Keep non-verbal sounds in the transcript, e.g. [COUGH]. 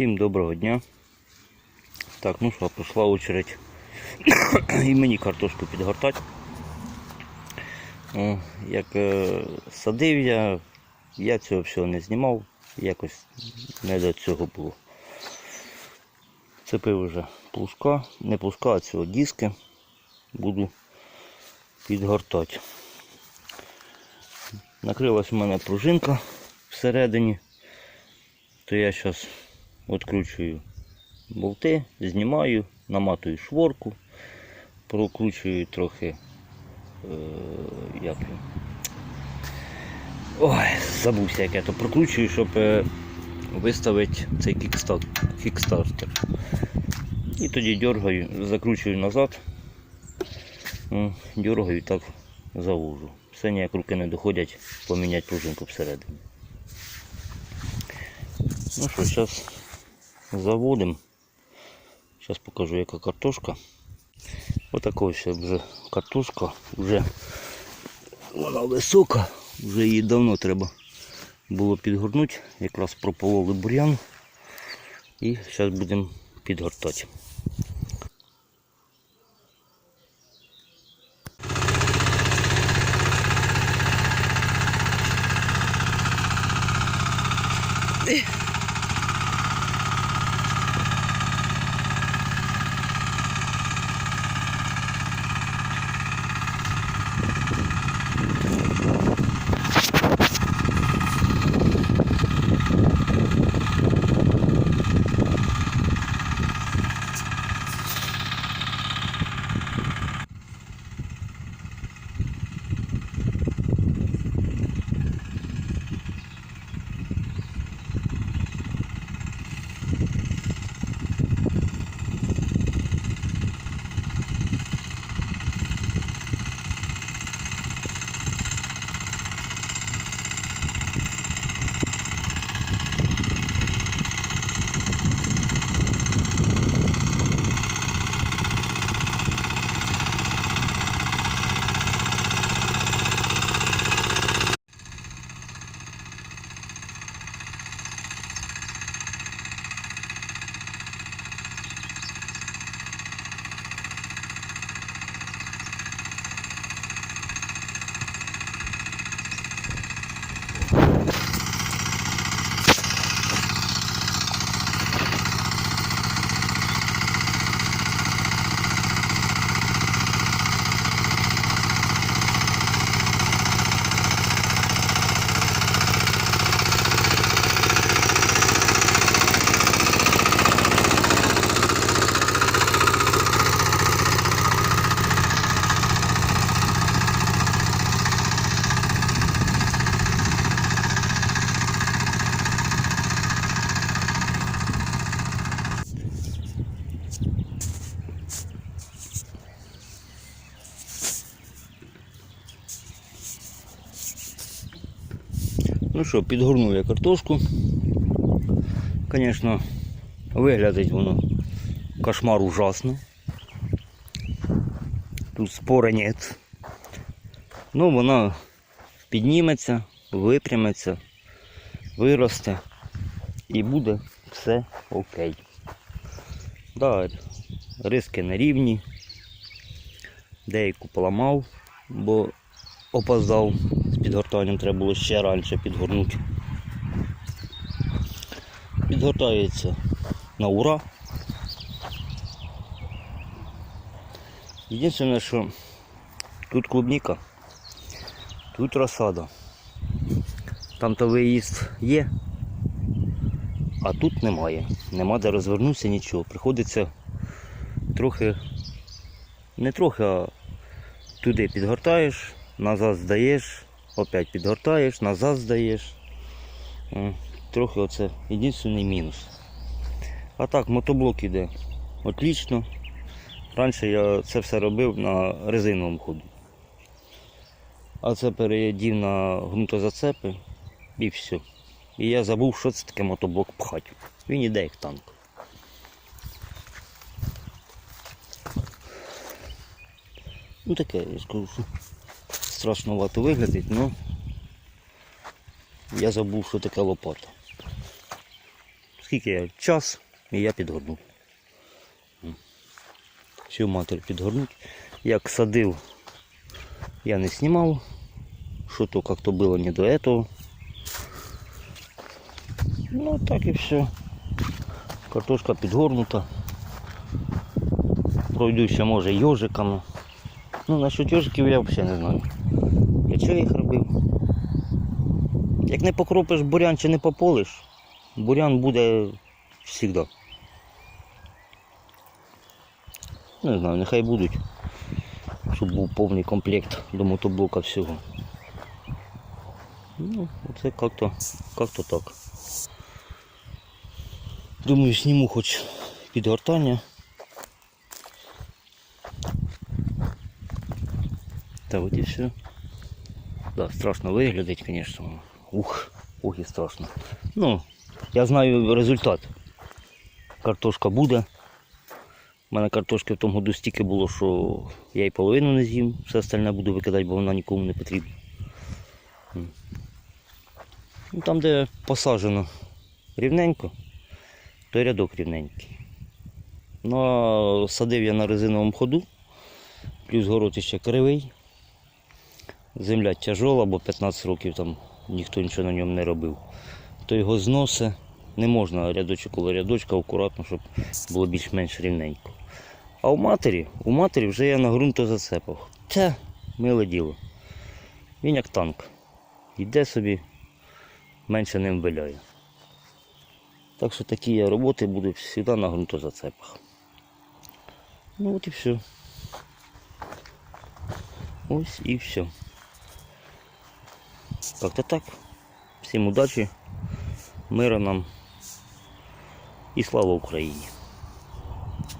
Всім доброго дня. Так, ну що, прийшла очередь [COUGHS] і мені картошку підгортати. Як е, садив я, я цього всього не знімав, якось не до цього було. Цепив вже плуска, не плуска, а цього диски. Буду підгортати. Накрилась у мене пружинка всередині, то я зараз відкручую болти, знімаю, наматую шворку, прокручую трохи. Е, як? Ой, забувся як я то прокручую, щоб е, виставити цей кікстар, кікстартер. І тоді дергаю, закручую назад, ну, дергаю і так завожу. Все ніяк руки не доходять поміняти пружинку всередині. Ну що, зараз заводимо. Зараз покажу, яка картошка. Отака ось вже картошка, вже вона висока, вже її давно треба було підгорнути. Якраз пропололи бур'ян. І зараз будемо підгортати. Ну що, підгорнув я картошку. Звісно, виглядить воно кошмар ужасно. Тут спора нет. Ну, вона підніметься, випряметься, виросте і буде все окей. Да, риски на рівні. Деяку поламав, бо опоздав підгортанням, треба було ще раніше підгорнути. Підгортається на ура. Єдине, що тут клубніка, тут розсада. Там то виїзд є, а тут немає. Нема де розвернутися нічого. Приходиться трохи, не трохи, а туди підгортаєш, назад здаєш, опять підгортаєш, назад здаєш. Трохи оце єдиний мінус. А так, мотоблок іде отлично. Раніше я це все робив на резиновому ходу. А це переїдів на ґрунтозацепи і все. І я забув, що це таке мотоблок пхати. Він іде як танк. Ну таке, я скажу, страшновато виглядить, але я забув, що таке лопата. скільки я? Час, і я підгорнув. Всю матері підгорнуть. Як садив, я не знімав. Що то як-то було не до этого. Ну так і все. Картошка підгорнута. Пройдуся може йожиками. Ну насчет йожиків я взагалі не знаю. Я їх робив? Як не покропиш бурян чи не пополиш, бурян буде завжди. Не знаю, нехай будуть. Щоб був повний комплект до мотоблока всього. Ну, це як-то, як-то так. Думаю, зніму хоч підгортання. Та от і все. Да, страшно виглядить, звісно. Ух, ух і страшно. Ну, я знаю результат. Картошка буде. У мене картошки в тому году стільки було, що я і половину не з'їм, все остальне буду викидати, бо вона нікому не потрібна. Ну, там, де посаджено рівненько, то рядок рівненький. Ну а садив я на резиновому ходу, плюс город ще кривий. Земля тяжола, бо 15 років там ніхто нічого на ньому не робив. То його зноси не можна рядочок коло рядочка, акуратно, щоб було більш-менш рівненько. А у матері, у матері вже я на ґрунтозацепах. Це миле діло. Він як танк. Йде собі, менше ним виляє. Так що такі я роботи будуть завжди на ґрунтозацепах. Ну от і все. Ось і все. Как-то так. Всім удачі, мира нам і слава Україні!